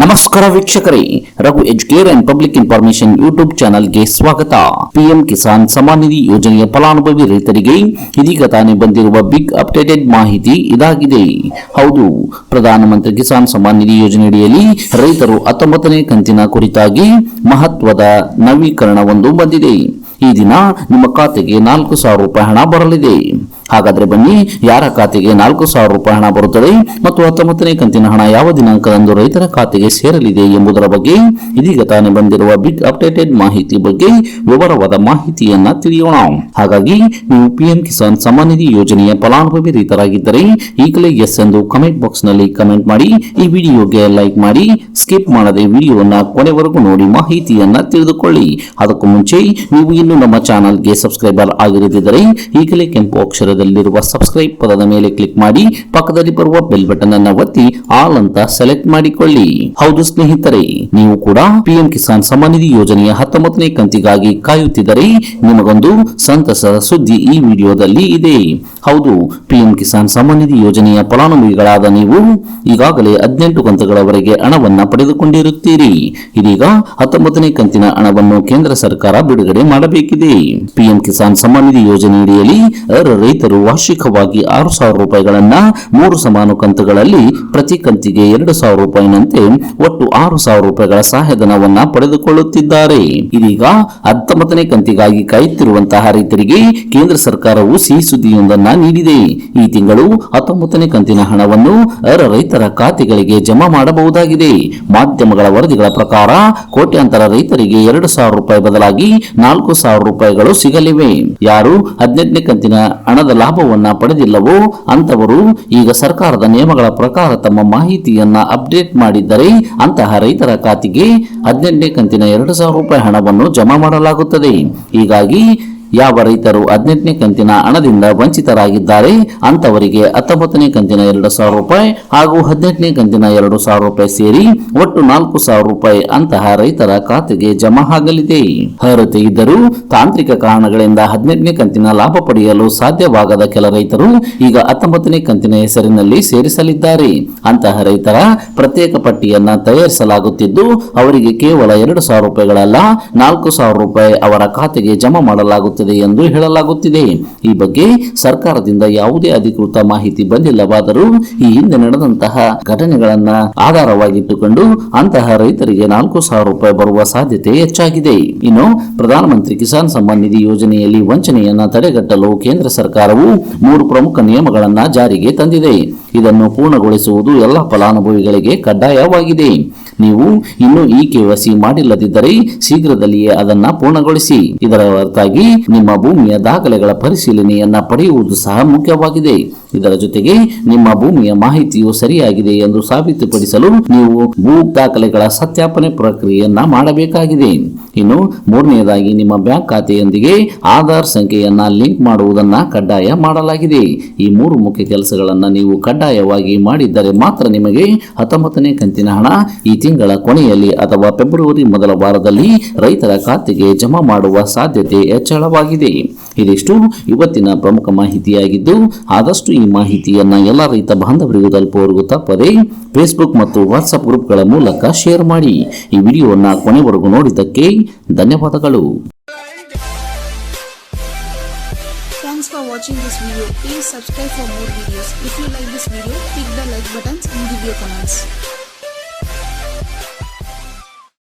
ನಮಸ್ಕಾರ ವೀಕ್ಷಕರೇ, Raghu educare and public information YouTube ಚಾನಲ್ಗೆ ಸ್ವಾಗತ. ಪಿಎಂ ಕಿಸಾನ್ ಸಮಾನ್ ನಿಧಿ ಯೋಜನೆಯ ಫಲಾನುಭವಿ ರೈತರಿಗೆ ಇದೀಗ ತಾನೇ ಬಂದಿರುವ ಬಿಗ್ ಅಪ್ಡೇಟೆಡ್ ಮಾಹಿತಿ ಇದಾಗಿದೆ. ಹೌದು, ಪ್ರಧಾನಮಂತ್ರಿ ಕಿಸಾನ್ ಸಮಾನ್ ನಿಧಿ ಯೋಜನೆಯಡಿಯಲ್ಲಿ ರೈತರು ಹತ್ತೊಂಬತ್ತನೇ ಕಂತಿನ ಕುರಿತಾಗಿ ಮಹತ್ವದ ನವೀಕರಣವೊಂದು ಬಂದಿದೆ. ಈ ದಿನ ನಿಮ್ಮ ಖಾತೆಗೆ ನಾಲ್ಕು ಸಾವಿರ ರೂಪಾಯಿ ಹಣ ಬರಲಿದೆ. ಹಾಗಾದ್ರೆ ಬನ್ನಿ, ಯಾರ ಖಾತೆಗೆ ನಾಲ್ಕು ಸಾವಿರ ರೂಪಾಯಿ ಹಣ ಬರುತ್ತದೆ ಮತ್ತು ಹತ್ತೊಂಬತ್ತನೇ ಕಂತಿನ ಹಣ ಯಾವ ದಿನಾಂಕದಂದು ರೈತರ ಖಾತೆಗೆ ಸೇರಲಿದೆ ಎಂಬುದರ ಬಗ್ಗೆ ಇದೀಗ ತಾನೇ ಬಂದಿರುವ ಬಿಗ್ ಅಪ್ಡೇಟೆಡ್ ಮಾಹಿತಿ ಬಗ್ಗೆ ವಿವರವಾದ ಮಾಹಿತಿಯನ್ನ ತಿಳಿಯೋಣ. ಹಾಗಾಗಿ ನೀವು ಪಿಎಂ ಕಿಸಾನ್ ಸಮ್ಮಾನ್ ನಿಧಿ ಯೋಜನೆಯ ಫಲಾನುಭವಿ ರೈತರಾಗಿದ್ದರೆ ಈಗಲೇ ಎಸ್ ಎಂದು ಕಮೆಂಟ್ ಬಾಕ್ಸ್ನಲ್ಲಿ ಕಮೆಂಟ್ ಮಾಡಿ, ಈ ವಿಡಿಯೋಗೆ ಲೈಕ್ ಮಾಡಿ ಸ್ಕಿಪ್ ಮಾಡದೆ ವಿಡಿಯೋನ ಕೊನೆವರೆಗೂ ನೋಡಿ ಮಾಹಿತಿಯನ್ನ ತಿಳಿದುಕೊಳ್ಳಿ. ಅದಕ್ಕೂ ಮುಂಚೆ ನೀವು ಇನ್ನು ನಮ್ಮ ಚಾನಲ್ಗೆ ಸಬ್ಸ್ಕ್ರೈಬರ್ ಆಗಿರದಿದ್ದರೆ ಈಗಲೇ ಕೆಂಪು ಅಕ್ಷರದಲ್ಲಿರುವ ಸಬ್ಸ್ಕ್ರೈಬ್ ಪದದ ಮೇಲೆ ಕ್ಲಿಕ್ ಮಾಡಿ, ಪಕ್ಕದಲ್ಲಿ ಬರುವ ಬೆಲ್ ಬಟನ್ ಅನ್ನ ಒತ್ತಿ ಆಲ್ ಅಂತ ಸೆಲೆಕ್ಟ್ ಮಾಡಿಕೊಳ್ಳಿ. ಹೌದು ಸ್ನೇಹಿತರೆ, ನೀವು ಕೂಡ ಪಿಎಂ ಕಿಸಾನ್ ಸಮ್ಮಾನ್ ನಿಧಿ ಯೋಜನೆಯ ಹತ್ತೊಂಬತ್ತನೇ ಕಂತಿಗಾಗಿ ಕಾಯುತ್ತಿದ್ದರೆ, ನಿಮಗೊಂದು ಸಂತಸದ ಸುದ್ದಿ ಈ ವಿಡಿಯೋದಲ್ಲಿ ಇದೆ. ಹೌದು ಪಿಎಂ ಕಿಸಾನ್ ಸಮ್ಮಾನ್ ನಿಧಿ ಯೋಜನೆಯ ಫಲಾನುಭವಿಗಳಾದ ನೀವು ಈಗಾಗಲೇ ಹದಿನೆಂಟು ಕಂತುಗಳವರೆಗೆ ಹಣವನ್ನ ಪಡೆದುಕೊಂಡಿರುತ್ತೀರಿ. ಇದೀಗ ಹತ್ತೊಂಬತ್ತನೇ ಕಂತಿನ ಹಣವನ್ನು ಕೇಂದ್ರ ಸರ್ಕಾರ ಬಿಡುಗಡೆ ಮಾಡಬೇಕಿದೆ. ಪಿಎಂ ಕಿಸಾನ್ ಸಮ್ಮಾನ್ ನಿಧಿ ಯೋಜನೆಯಡಿಯಲ್ಲಿ ಅರ್ಹ ರೈತರು ವಾರ್ಷಿಕವಾಗಿ ಆರು ಸಾವಿರ ರೂಪಾಯಿಗಳನ್ನ ಮೂರು ಸಮಾನ ಕಂತುಗಳಲ್ಲಿ ಪ್ರತಿ ಕಂತಿಗೆ ಎರಡು ಸಾವಿರ ರೂಪಾಯಿನಂತೆ ಒಟ್ಟು ಆರು ಸಾವಿರ ರೂಪಾಯಿಗಳ ಸಹಾಯಧನವನ್ನ ಪಡೆದುಕೊಳ್ಳುತ್ತಿದ್ದಾರೆ. ಇದೀಗ ಹತ್ತೊಂಬತ್ತನೇ ಕಂತಿಗಾಗಿ ಕಾಯುತ್ತಿರುವಂತಹ ರೈತರಿಗೆ ಕೇಂದ್ರ ಸರ್ಕಾರವು ಸಿಹಿ ಸುದ್ದಿಯೊಂದನ್ನ ನೀಡಿದೆ. ಈ ತಿಂಗಳು ಹತ್ತೊಂಬತ್ತನೇ ಕಂತಿನ ಹಣವನ್ನು ಅರ್ಹ ರೈತರ ಖಾತೆಗಳಿಗೆ ಜಮಾ ಮಾಡಬಹುದಾಗಿದೆ. ಮಾಧ್ಯಮಗಳ ವರದಿಗಳ ಪ್ರಕಾರ ಕೋಟ್ಯಾಂತರ ರೈತರಿಗೆ ಎರಡು ಸಾವಿರ ರೂಪಾಯಿ ಬದಲಾಗಿ ನಾಲ್ಕು ಸಾವಿರ ರೂಪಾಯಿಗಳು ಸಿಗಲಿವೆ. ಯಾರು ಹದಿನೆಂಟನೇ ಕಂತಿನ ಹಣದ ಲಾಭವನ್ನ ಪಡೆದಿಲ್ಲವೋ ಅಂತವರು ಈಗ ಸರ್ಕಾರದ ನಿಯಮಗಳ ಪ್ರಕಾರ ತಮ್ಮ ಮಾಹಿತಿಯನ್ನ ಅಪ್ಡೇಟ್ ಮಾಡಿದ್ದರೆ ಅಂತಹ ರೈತರ ಖಾತೆಗೆ ಹದಿನೆಂಟನೇ ಕಂತಿನ ಎರಡು ಸಾವಿರ ರೂಪಾಯಿ ಹಣವನ್ನು ಜಮಾ ಮಾಡಲಾಗುತ್ತದೆ. ಹೀಗಾಗಿ ಯಾವ ರೈತರು ಹದಿನೆಂಟನೇ ಕಂತಿನ ಹಣದಿಂದ ವಂಚಿತರಾಗಿದ್ದಾರೆ ಅಂತವರಿಗೆ ಹತ್ತೊಂಬತ್ತನೇ ಕಂತಿನ ಎರಡು ಸಾವಿರ ರೂಪಾಯಿ ಹಾಗೂ ಹದಿನೆಂಟನೇ ಕಂತಿನ ಎರಡು ಸಾವಿರ ರೂಪಾಯಿ ಸೇರಿ ಒಟ್ಟು ನಾಲ್ಕು ಸಾವಿರ ರೂಪಾಯಿ ಅಂತಹ ರೈತರ ಖಾತೆಗೆ ಜಮಾ ಆಗಲಿದೆ. ಅರ್ಹತೆ ಇದ್ದರೂ ತಾಂತ್ರಿಕ ಕಾರಣಗಳಿಂದ ಹದಿನೆಂಟನೇ ಕಂತಿನ ಲಾಭ ಪಡೆಯಲು ಸಾಧ್ಯವಾಗದ ಕೆಲ ರೈತರು ಈಗ ಹತ್ತೊಂಬತ್ತನೇ ಕಂತಿನ ಹೆಸರಿನಲ್ಲಿ ಸೇರಿಸಲಿದ್ದಾರೆ. ಅಂತಹ ರೈತರ ಪ್ರತ್ಯೇಕ ಪಟ್ಟಿಯನ್ನ ತಯಾರಿಸಲಾಗುತ್ತಿದ್ದು, ಅವರಿಗೆ ಕೇವಲ ಎರಡು ಸಾವಿರ ರೂಪಾಯಿಗಳಲ್ಲ, ನಾಲ್ಕು ಸಾವಿರ ರೂಪಾಯಿ ಅವರ ಖಾತೆಗೆ ಜಮಾ ಮಾಡಲಾಗುತ್ತದೆ. ಎಂದು ಹೇಳಲಾಗುತ್ತಿದೆ. ಈ ಬಗ್ಗೆ ಸರ್ಕಾರದಿಂದ ಯಾವುದೇ ಅಧಿಕೃತ ಮಾಹಿತಿ ಬಂದಿಲ್ಲವಾದರೂ ಈ ಹಿಂದೆ ನಡೆದಂತಹ ಘಟನೆಗಳನ್ನ ಆಧಾರವಾಗಿಟ್ಟುಕೊಂಡು ಅಂತಹ ರೈತರಿಗೆ ನಾಲ್ಕು ಸಾವಿರ ರೂಪಾಯಿ ಬರುವ ಸಾಧ್ಯತೆ ಹೆಚ್ಚಾಗಿದೆ. ಇನ್ನು ಪ್ರಧಾನಮಂತ್ರಿ ಕಿಸಾನ್ ಸಮ್ಮಾನ್ ನಿಧಿ ಯೋಜನೆಯಲ್ಲಿ ವಂಚನೆಯನ್ನ ತಡೆಗಟ್ಟಲು ಕೇಂದ್ರ ಸರ್ಕಾರವು ಮೂರು ಪ್ರಮುಖ ನಿಯಮಗಳನ್ನು ಜಾರಿಗೆ ತಂದಿದೆ. ಇದನ್ನು ಪೂರ್ಣಗೊಳಿಸುವುದು ಎಲ್ಲ ಫಲಾನುಭವಿಗಳಿಗೆ ಕಡ್ಡಾಯವಾಗಿದೆ. ನೀವು ಇನ್ನೂ ಈ ಕೆವಸಿ ಮಾಡಿಲ್ಲದಿದ್ದರೆ ಶೀಘ್ರದಲ್ಲಿಯೇ ಅದನ್ನ ಪೂರ್ಣಗೊಳಿಸಿ. ಇದರ ಹೊರತಾಗಿ ನಿಮ್ಮ ಭೂಮಿಯ ದಾಖಲೆಗಳ ಪರಿಶೀಲನೆಯನ್ನ ಪಡೆಯುವುದು ಸಹ ಮುಖ್ಯವಾಗಿದೆ. ಇದರ ಜೊತೆಗೆ ನಿಮ್ಮ ಭೂಮಿಯ ಮಾಹಿತಿಯು ಸರಿಯಾಗಿದೆ ಎಂದು ಸಾಬೀತುಪಡಿಸಲು ನೀವು ಭೂ ದಾಖಲೆಗಳ ಸತ್ಯಾಪನೆ ಪ್ರಕ್ರಿಯೆಯನ್ನ ಮಾಡಬೇಕಾಗಿದೆ. ಇನ್ನು ಮೂರನೆಯದಾಗಿ ನಿಮ್ಮ ಬ್ಯಾಂಕ್ ಖಾತೆಯೊಂದಿಗೆ ಆಧಾರ್ ಸಂಖ್ಯೆಯನ್ನ ಲಿಂಕ್ ಮಾಡುವುದನ್ನ ಕಡ್ಡಾಯ ಮಾಡಲಾಗಿದೆ. ಈ ಮೂರು ಮುಖ್ಯ ಕೆಲಸಗಳನ್ನ ನೀವು ಕಡ್ಡಾಯವಾಗಿ ಮಾಡಿದ್ದರೆ ಮಾತ್ರ ನಿಮಗೆ ಹತ್ತೊಂಬತ್ತನೇ ಕಂತಿನ ಹಣ ಈ ತಿಂಗಳ ಕೊನೆಯಲ್ಲಿ ಅಥವಾ ಫೆಬ್ರವರಿ ಮೊದಲ ವಾರದಲ್ಲಿ ರೈತರ ಖಾತೆಗೆ ಜಮಾ ಮಾಡುವ ಸಾಧ್ಯತೆ ಹೆಚ್ಚಳವಾಗಿದೆ. ಇದಿಷ್ಟು ಇವತ್ತಿನ ಪ್ರಮುಖ ಮಾಹಿತಿಯಾಗಿದ್ದು, ಆದಷ್ಟು ಈ ಮಾಹಿತಿಯನ್ನ ಎಲ್ಲ ರೈತ ಬಾಂಧವರಿಗೂ ತಲುಪುವವರೆಗೂ ತಪ್ಪದೆ ಫೇಸ್ಬುಕ್ ಮತ್ತು ವಾಟ್ಸಪ್ ಗ್ರೂಪ್ಗಳ ಮೂಲಕ ಶೇರ್ ಮಾಡಿ ಈ ವಿಡಿಯೋವನ್ನು ಕೊನೆವರೆಗೂ ನೋಡಿದ್ದಕ್ಕೆ ಧನ್ಯವಾದಗಳು Thanks for watching this video. Please subscribe for more videos. If you like this video, click the like buttons and give your comments.